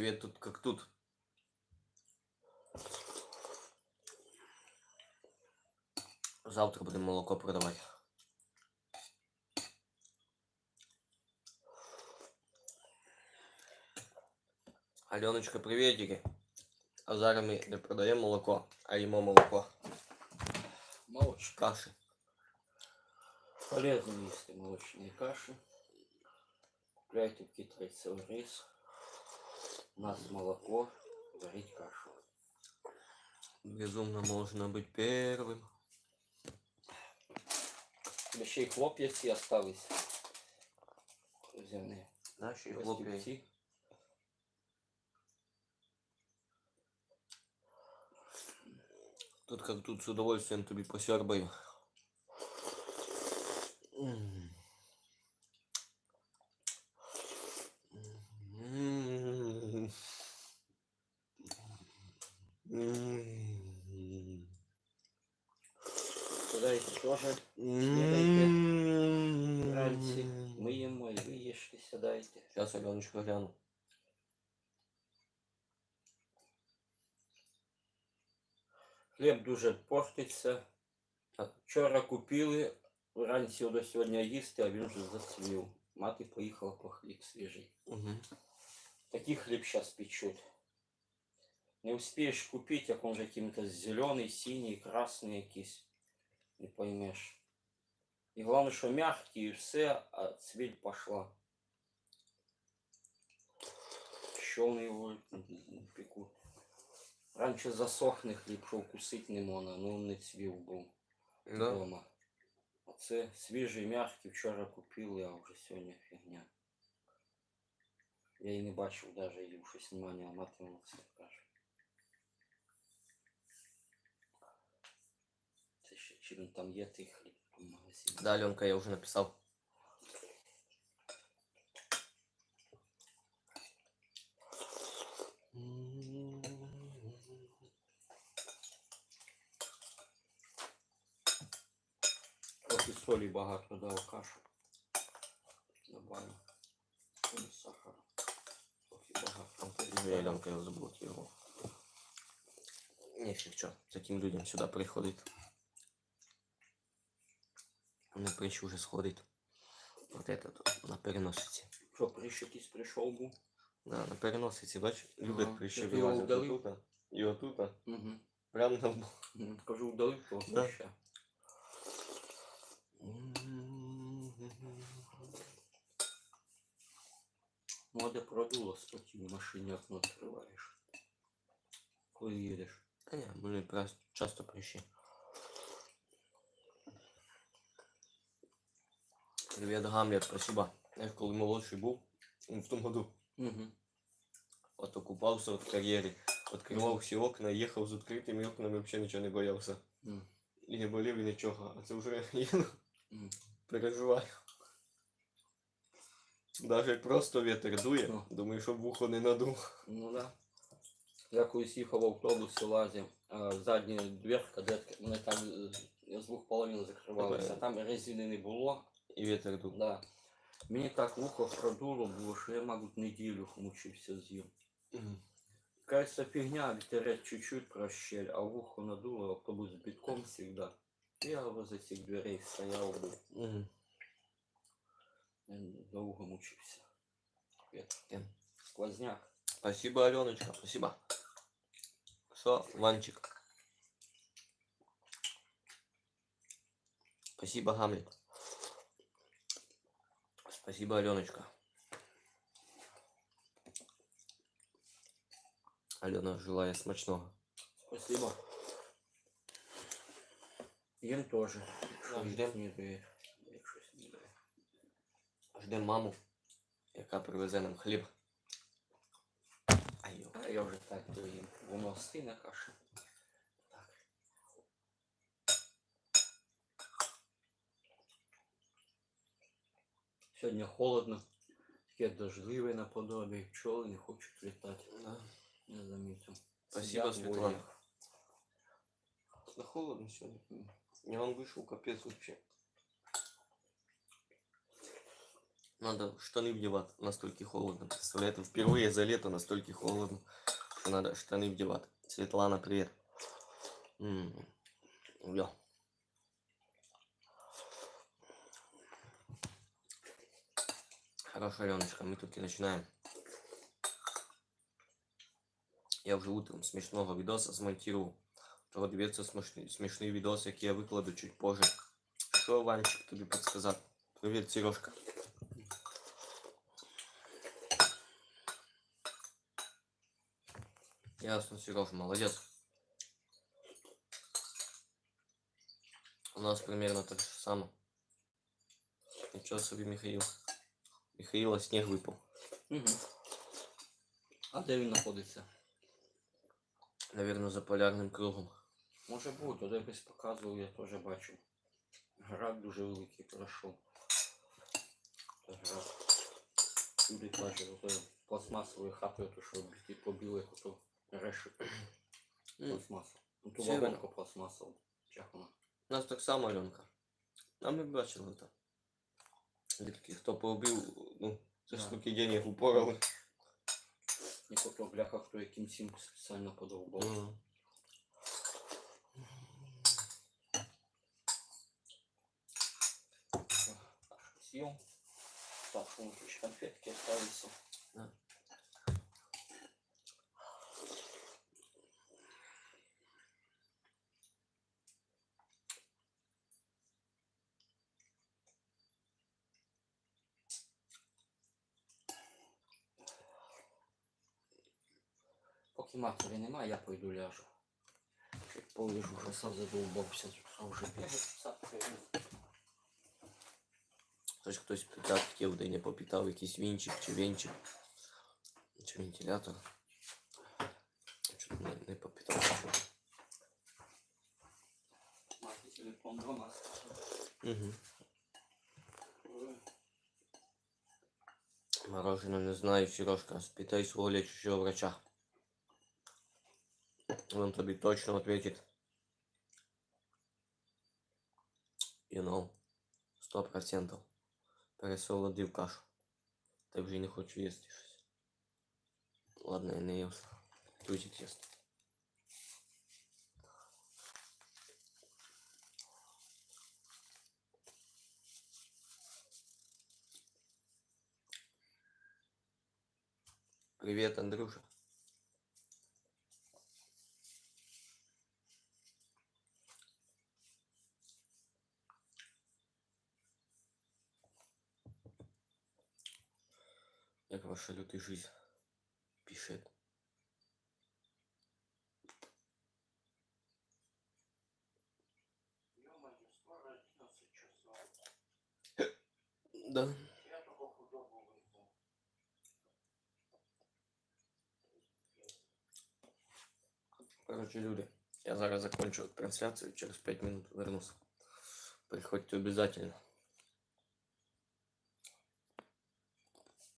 Привет, тут как тут. Завтра будем молоко продавать. Аленочка, приветики. А зараз ми не продаємо молоко, а їмо молоко. Молочко. Каші. Полезно їсти молочні каші. Купляйте в китайцев рис. У нас молоко. Варить кашу. Безумно можно быть первым. Тебе ще й хлоп'я ці остались. Земні. Наші хлопці. Тут как тут с удовольствием тобі посербаю. М. Дайте теж М. вранці. Ми їмо і ви їжте, сідайте. Сейчас Аленочка гляну. Хліб дуже портиться. Так. Вчора купили, вранці до сьогодні їсти, а він вже зацвів. Мати поїхала по хліб свіжий. Угу. Такий хліб зараз печуть. Не успієш купити, як він вже яким-то зелений, синій, красний якийсь. Не поймеш. І головне, що м'який і все, а цвіль пошла. Що вони його пекуть. Раніше засохне хліб, що вкусити не можна, ну він не цвів був Да? вдома. А це свіжий, м'який, вчора купили, а вже сьогодні фігня. Я і не бачив навіть її щось внимання, а мати мені це каже. чи він там є той хліб в магазині. Да, Аленка, я уже написал. Трохи солі багато дав кашу. Добавив. Солі, сахар. Трохи багато. Я Аленка его заблокировал. Нефиг, что, таким людям сюда приходить. Не прищ уже сходить. Вот этот на переносиці. Що, прищ якийсь прийшов був? Да, на переносиці, бач, любить Ага. прищі Ти його вилазити вдалив? отута і отута. Угу. Прям на лбу. Кажу, удалив того Да. прища. Моде продуло спотів в машині окно відкриваєш. Коли їдеш. Та ні, мене просто часто прищі. Привіт, Гамлет, спасибо. Я коли молодший був, ну, в тому году, Угу. от окупався від кар'єри, відкривав всі окна, їхав з відкритими окнами, взагалі нічого не боявся. Мгм. І не болів, і нічого. А це вже їду, Мгм. переживаю. Даже як просто вітер дує, Ну. думаю, щоб вухо не надув. Ну да. Я колись їхав в автобусі лазив, а задня дверка, де мене там е, з двох половин закривалася, там резини не було. І вітер дув. Да. Мені так вухо продуло було, що я, мабуть, неділю мучився з ним. Мгм. Кажется, фигня, ветерет чуть-чуть прощель, а в ухо надуло, автобус битком всегда. Я возле этих дверей стоял, был, Мгм. долго мучился. Ветер. Кем? Сквозняк. Спасибо, Аленочка, спасибо. Все, Ванчик. Спасибо, Гамлет. Спасибо, Аленочка. Алена, желаю смачного. Спасибо. Їм теж. Ждемо Ждем маму, яка привезе нам хліб. А я вже так доїм. Воно сина каша. Сьогодні холодно. Таке дождливе наподобі. Пчоли не хочуть літати. Да. Я замітив. Спасибо, Сидять в Светлана. воді. Да холодно сегодня. Я он вышел, капец вообще. Надо штаны вдевать, настолько холодно. Представляете, впервые за лето настолько холодно, что надо штаны вдевать. Светлана, привет. М, Я. Хорошо, Аленочка, мы только начинаем. Я уже утром смешного видоса смонтировал. Подивіться смішний, смішний відос, який я викладу чуть позже. Що, Ванчик, тобі підсказати? Привіт, Сережка. Ясно, Сереж, молодец. У нас примерно так же само. Ничего себе, Михаил. Михаила снег выпал. Угу. А де він знаходиться? Наверное, за полярным кругом. Може бути, де якось показував, я теж бачив. Град дуже великий пройшов. Град. Люди кажуть, ото пластмасової хати, то що побіли, то решет М, пластмасу. Ну то вагонка пластмасова. Вона? У нас так само, Аленка. А ми бачили то. Рідкі, хто побив, ну, це ж Да. скільки денег упорали. І то бляха, хто якимсь їм спеціально подовбав. Мгм. Съел. Так, что у нас еще конфетки остались. Матері немає, я пойду ляжу. Ще полежу, вже сам задовбався, а вже бігати. Тож хтось питав, хотів, де не попитав якийсь вінчик чи вінчик. Чи вентилятор. Чого не, не попитав. Мати телефон дома. Угу. Мороженое не знаю, Сережка. Спитай свого лечащего врача. Он тебе точно ответит. You know. Сто процентов. Пересолодив кашу. Та вже й не хочу їсти щось. Ладно, я не їв. Тузик їсть. Привет, Андрюша. Як ваша лютий жизнь пишет. Ё-моё, скоро 11 часов. Да. Короче, люди, я зараз закончу трансляцию, через 5 минут вернусь. Приходьте обязательно.